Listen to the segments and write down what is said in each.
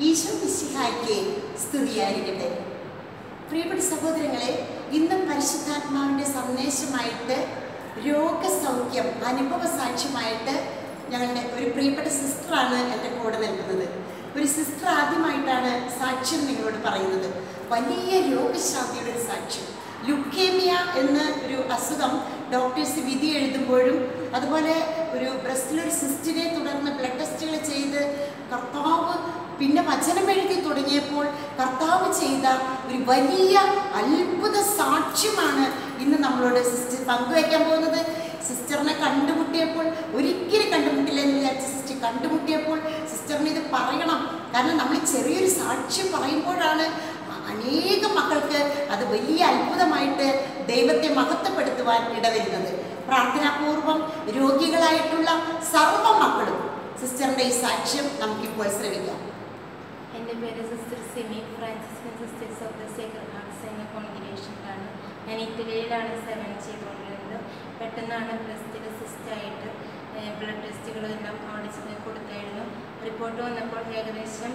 ഈശോ മിശിഹായ്ക്ക് സ്തുതിയായിരിക്കട്ടെ. പ്രിയപ്പെട്ട സഹോദരങ്ങളെ ഇന്ന് പരിശുദ്ധാത്മാവിന്റെ സന്ദേശമായിട്ട് രോഗസൗഖ്യം അനുഭവ സാക്ഷ്യമായിട്ട് ഞങ്ങളുടെ ഒരു പ്രിയപ്പെട്ട സിസ്റ്ററാണ് എന്റെ കൂടെ നിൽക്കുന്നത്. ഒരു സിസ്റ്റർ ആദ്യമായിട്ടാണ് സാക്ഷ്യം നിങ്ങളോട് പറയുന്നത്. വലിയ രോഗശാന്തിയുടെ ഒരു സാക്ഷ്യം. ലുക്കേമിയ എന്ന ഒരു അസുഖം ഡോക്ടേഴ്സ് വിധി എഴുതുമ്പോഴും അതുപോലെ ഒരു ബ്രസ്റ്റിലൊരു സിസ്റ്റിനെ തുടർന്ന് ബ്ലഡ് ടെസ്റ്റുകൾ ചെയ്ത് കർത്താവ് പിന്നെ വചനം എഴുതി തുടങ്ങിയപ്പോൾ കർത്താവ് ചെയ്ത ഒരു വലിയ അത്ഭുത സാക്ഷ്യമാണ് ഇന്ന് നമ്മളോട് സിസ്റ്റർ പങ്കുവയ്ക്കാൻ പോകുന്നത്. സിസ്റ്ററിനെ കണ്ടുമുട്ടിയപ്പോൾ ഒരിക്കലും കണ്ടുമുട്ടില്ല എന്ന് വിചാരിച്ച സിസ്റ്റർ കണ്ടുമുട്ടിയപ്പോൾ സിസ്റ്ററിന് ഇത് പറയണം. കാരണം നമ്മൾ ചെറിയൊരു സാക്ഷ്യം പറയുമ്പോഴാണ് അനേകം മക്കൾക്ക് അത് വലിയ അത്ഭുതമായിട്ട് ദൈവത്തെ മഹത്വപ്പെടുത്തുവാൻ ഇടവരുന്നത്. പ്രാർത്ഥനാപൂർവം രോഗികളായിട്ടുള്ള സർവ മക്കളും സിസ്റ്ററിന്റെ ഈ സാക്ഷ്യം നമുക്കിപ്പോൾ ശ്രമിക്കാം എന്റെ പേര് sister Simi Franciscan sisters of the sacred hearts എന്ന കോൺഗ്രേഷനിലാണ് ഞാൻ ഇറ്റലിയിലാണ് സെവൻ ചെയ്തുകൊണ്ടിരുന്നത്. പെട്ടെന്നാണ് ബ്രസ്റ്റിൽ സിസ്റ്റായിട്ട് ബ്ലഡ് ടെസ്റ്റുകളെല്ലാം അവിടെ ചെന്ന് കൊടുത്തായിരുന്നു. റിപ്പോർട്ട് വന്നപ്പോൾ ഏകദേശം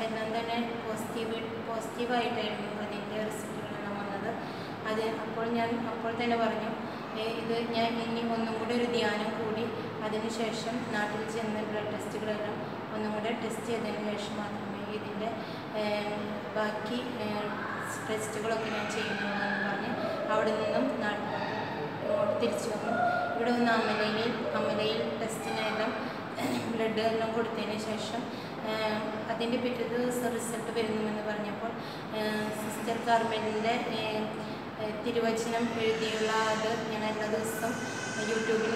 എല്ലാം തന്നെ പോസിറ്റീവ് പോസിറ്റീവായിട്ടായിരുന്നു അതിന്റെ റിസൾട്ടുകളെല്ലാം വന്നത്. അത് അപ്പോൾ ഞാൻ അപ്പോൾ തന്നെ പറഞ്ഞു ഇത് ഞാൻ ഇനി ഒന്നും കൂടി ഒരു ധ്യാനം കൂടി അതിനുശേഷം നാട്ടിൽ ചെന്ന് ബ്ലഡ് ടെസ്റ്റുകളെല്ലാം ഒന്നും കൂടെ ടെസ്റ്റ് ചെയ്തതിന് ശേഷം ഏഹ്, ബാക്കി ടെസ്റ്റുകളൊക്കെ ഞാൻ ചെയ്യുന്നു എന്ന് പറഞ്ഞ് അവിടെ നിന്നും നാട്ടിലോട്ട് തിരിച്ചു വന്നു. ഇവിടെ വന്ന് അമലയിൽ അമലയിൽ ടെസ്റ്റിനെല്ലാം ബ്ലഡ് എല്ലാം കൊടുത്തതിന് ശേഷം അതിന്റെ പിറ്റേ ദിവസം റിസൾട്ട് വരുന്നുവെന്ന് പറഞ്ഞപ്പോൾ സിസ്റ്റർ കാർമലിന്റെ തിരുവചനം എഴുതിയുള്ള അത് ഞാൻ എല്ലാ ദിവസവും യൂട്യൂബിൽ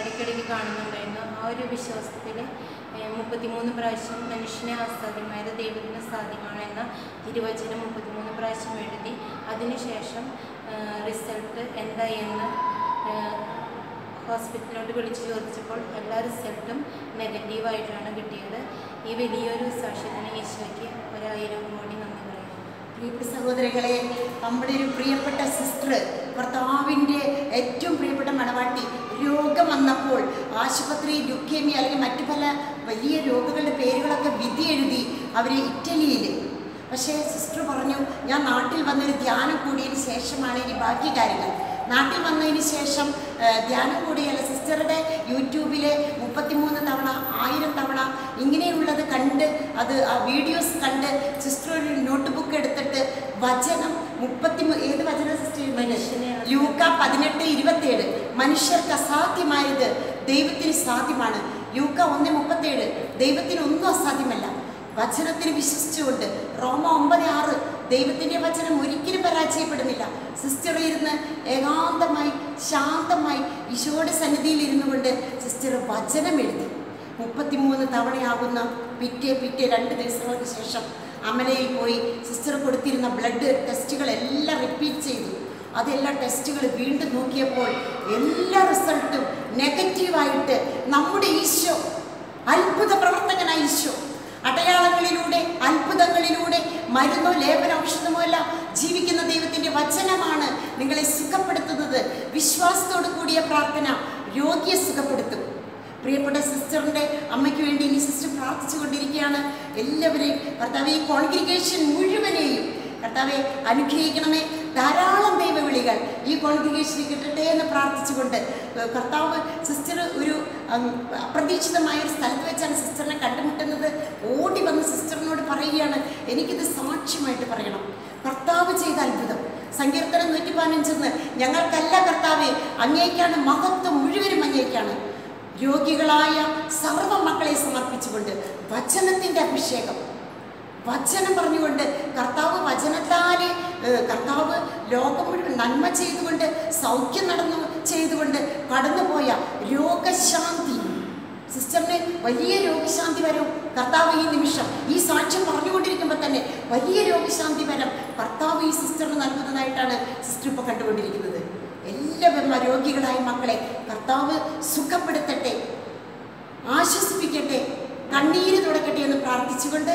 ഇടയ്ക്കിടയ്ക്ക് കാണുന്നുണ്ടായിരുന്നു. ആ ഒരു വിശ്വാസത്തിൽ മുപ്പത്തിമൂന്ന് പ്രാവശ്യം മനുഷ്യനെ അസാധ്യമായത് ദൈവത്തിന് സാധ്യമാണ് എന്ന തിരുവചനം മുപ്പത്തിമൂന്ന് പ്രാവശ്യം എഴുതി. അതിനുശേഷം റിസൾട്ട് എന്തായി എന്ന് ഏഹ്, ഹോസ്പിറ്റലിലോട്ട് വിളിച്ച് ചോദിച്ചപ്പോൾ എല്ലാ റിസൾട്ടും നെഗറ്റീവായിട്ടാണ് കിട്ടിയത്. ഈ വലിയൊരു സാക്ഷ്യത്തിന് ഈശോയ്ക്ക് ഒരായിരം കോടി നന്ദി പറയുന്നു. പ്രിയപ്പെട്ട സഹോദരങ്ങളെ നമ്മുടെ ഒരു പ്രിയപ്പെട്ട സിസ്റ്റർ ഭർത്താവിന്റെ ഏറ്റവും പ്രിയപ്പെട്ട മണവാട്ടി രോഗം വന്നപ്പോൾ ആശുപത്രി ലുക്കേമിയ അല്ലെങ്കിൽ മറ്റു പല വലിയ രോഗങ്ങളുടെ പേരുകളൊക്കെ വിധി എഴുതി അവർ ഇറ്റലിയിൽ. പക്ഷേ സിസ്റ്റർ പറഞ്ഞു ഞാൻ നാട്ടിൽ വന്നൊരു ധ്യാനം കൂടിയതിന് ശേഷമാണ് ഇനി ബാക്കി കാര്യങ്ങൾ. നാട്ടിൽ വന്നതിന് ശേഷം ധ്യാനം കൂടിയല്ല സിസ്റ്ററുടെ യൂട്യൂബിലെ മുപ്പത്തിമൂന്ന് തവണ ആയിരം തവണ ഇങ്ങനെയുള്ളത് കണ്ട് അത് ആ വീഡിയോസ് കണ്ട് സിസ്റ്റർ ഒരു നോട്ട് ബുക്ക് എടുത്തിട്ട് വചനം മുപ്പത്തി ഏത് വചന സിസ്റ്റർ? യൂക്ക പതിനെട്ട് ഇരുപത്തിയേഴ് മനുഷ്യർക്ക് അസാധ്യമായത് ദൈവത്തിന് സാധ്യമാണ്. യൂക്ക ഒന്ന് മുപ്പത്തേഴ്. ദൈവത്തിന് ഒന്നും അസാധ്യമല്ല. വചനത്തിന് വിശ്വസിച്ചുകൊണ്ട് റോമ ഒമ്പത് ആറ്. ദൈവത്തിന്റെ വചനം ഒരിക്കലും പരാജയപ്പെടുന്നില്ല. സിസ്റ്റർ ഇരുന്ന് ഏകാന്തമായി ശാന്തമായി ഈശോയുടെ സന്നിധിയിൽ ഇരുന്നു കൊണ്ട് സിസ്റ്റർ വചനം എഴുതി. മുപ്പത്തിമൂന്ന് തവണയാകുന്ന പിറ്റേ പിറ്റേ രണ്ട് ദിവസങ്ങൾക്ക് ശേഷം അമലയിൽ പോയി സിസ്റ്റർ കൊടുത്തിരുന്ന ബ്ലഡ് ടെസ്റ്റുകളെല്ലാം റിപ്പീറ്റ് ചെയ്തു. അതെല്ലാം ടെസ്റ്റുകൾ വീണ്ടും നോക്കിയപ്പോൾ എല്ലാ റിസൾട്ടും നെഗറ്റീവായിട്ട് നമ്മുടെ ഈശോ അത്ഭുത പ്രവർത്തകനായ ഈശോ അടയാളങ്ങളിലൂടെ അത്ഭുതങ്ങളിലൂടെ മരുന്നോ ലേപന ഔഷധമോ അല്ല ജീവിക്കുന്ന ദൈവത്തിന്റെ വചനമാണ് നിങ്ങളെ സുഖപ്പെടുത്തുന്നത്. വിശ്വാസത്തോടു കൂടിയ പ്രാർത്ഥന രോഗിയെ സുഖപ്പെടുത്തും. പ്രിയപ്പെട്ട സിസ്റ്ററിന്റെ അമ്മയ്ക്ക് വേണ്ടി ഇനി സിസ്റ്റർ പ്രാർത്ഥിച്ചു കൊണ്ടിരിക്കുകയാണ് എല്ലാവരെയും ഭർത്താവ് ഈ കോൺഗ്രിഗേഷൻ മുഴുവനെയും കർത്താവെ അനുഗ്രഹിക്കണമേ. ധാരാളം ദൈവവിളികൾ ഈ കോൺഗ്രിഗേഷനിൽ കിട്ടട്ടെ എന്ന് പ്രാർത്ഥിച്ചുകൊണ്ട് കർത്താവ് സിസ്റ്റർ ഒരു അപ്രതീക്ഷിതമായ ഒരു സ്ഥലത്ത് വെച്ചാണ് സിസ്റ്ററിനെ കണ്ടുമുട്ടുന്നത്. ഓടി വന്ന് സിസ്റ്ററിനോട് പറയുകയാണ് എനിക്കിത് സാക്ഷ്യമായിട്ട് പറയണം. കർത്താവ് ചെയ്ത അത്ഭുതം. സങ്കീർത്തനം നൂറ്റി പതിനഞ്ചെന്ന് ഞങ്ങൾക്കല്ല കർത്താവെ അങ്ങേക്കാണ് മഹത്വം മുഴുവനും അങ്ങേക്കാണ് രോഗികളായ സർവ മക്കളെ സമർപ്പിച്ചുകൊണ്ട് വചനത്തിന്റെ അഭിഷേകം. വചനം പറഞ്ഞുകൊണ്ട് കർത്താവ് വചനത്താലെ കർത്താവ് ലോകം മുഴുവൻ നന്മ ചെയ്തുകൊണ്ട് സൗഖ്യം നടന്നു ചെയ്തുകൊണ്ട് കടന്നുപോയ രോഗശാന്തി. സിസ്റ്ററിന് വലിയ രോഗശാന്തി വരും കർത്താവ് ഈ നിമിഷം. ഈ സാക്ഷ്യം പറഞ്ഞുകൊണ്ടിരിക്കുമ്പോൾ തന്നെ വലിയ രോഗശാന്തി വരം കർത്താവ് ഈ സിസ്റ്ററിന് നൽകുന്നതായിട്ടാണ് സിസ്റ്റർ ഇപ്പോൾ കണ്ടുകൊണ്ടിരിക്കുന്നത്. എല്ലാവരും രോഗികളായ മക്കളെ കർത്താവ് സുഖപ്പെടുത്തട്ടെ ആശ്വസിപ്പിക്കട്ടെ കണ്ണീര് തുടക്കട്ടെ എന്ന് പ്രാർത്ഥിച്ചുകൊണ്ട്